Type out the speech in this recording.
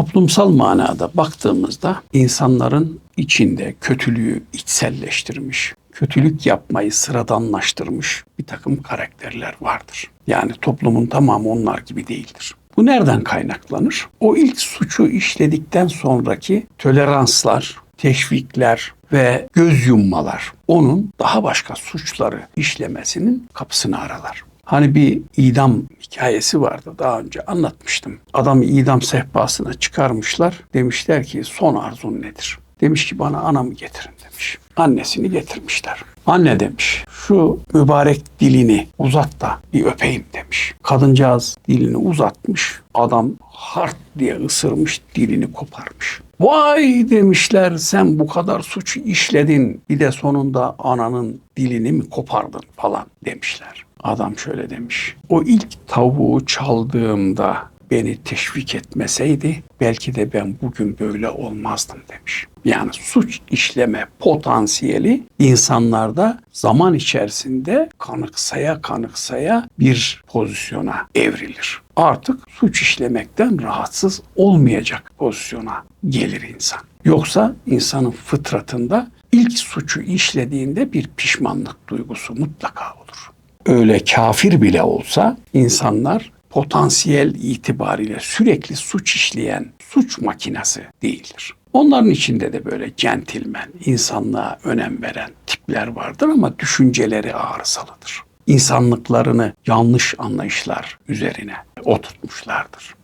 Toplumsal manada baktığımızda insanların içinde kötülüğü içselleştirmiş, kötülük yapmayı sıradanlaştırmış bir takım karakterler vardır. Yani toplumun tamamı onlar gibi değildir. Bu nereden kaynaklanır? O ilk suçu işledikten sonraki toleranslar, teşvikler ve göz yummalar onun daha başka suçları işlemesinin kapısını aralar. Hani bir idam hikayesi vardı daha önce anlatmıştım. Adamı idam sehpasına çıkarmışlar. Demişler ki son arzun nedir? Demiş ki bana anamı getirin demiş. Annesini getirmişler. Anne demiş şu mübarek dilini uzat da bir öpeyim demiş. Kadıncağız dilini uzatmış. Adam hart diye ısırmış dilini koparmış. Vay demişler sen bu kadar suç işledin bir de sonunda ananın dilini mi kopardın falan demişler. Adam şöyle demiş. O ilk tavuğu çaldığımda beni teşvik etmeseydi belki de ben bugün böyle olmazdım demiş. Yani suç işleme potansiyeli insanlarda zaman içerisinde kanıksaya kanıksaya bir pozisyona evrilir. Artık suç işlemekten rahatsız olmayacak pozisyona gelir insan. Yoksa insanın fıtratında ilk suçu işlediğinde bir pişmanlık duygusu mutlaka olur. Öyle kafir bile olsa insanlar potansiyel itibariyle sürekli suç işleyen suç makinesi değildir. Onların içinde de böyle centilmen, insanlığa önem veren tipler vardır ama düşünceleri arızalıdır. İnsanlıklarını yanlış anlayışlar üzerine oturtmuşlardır.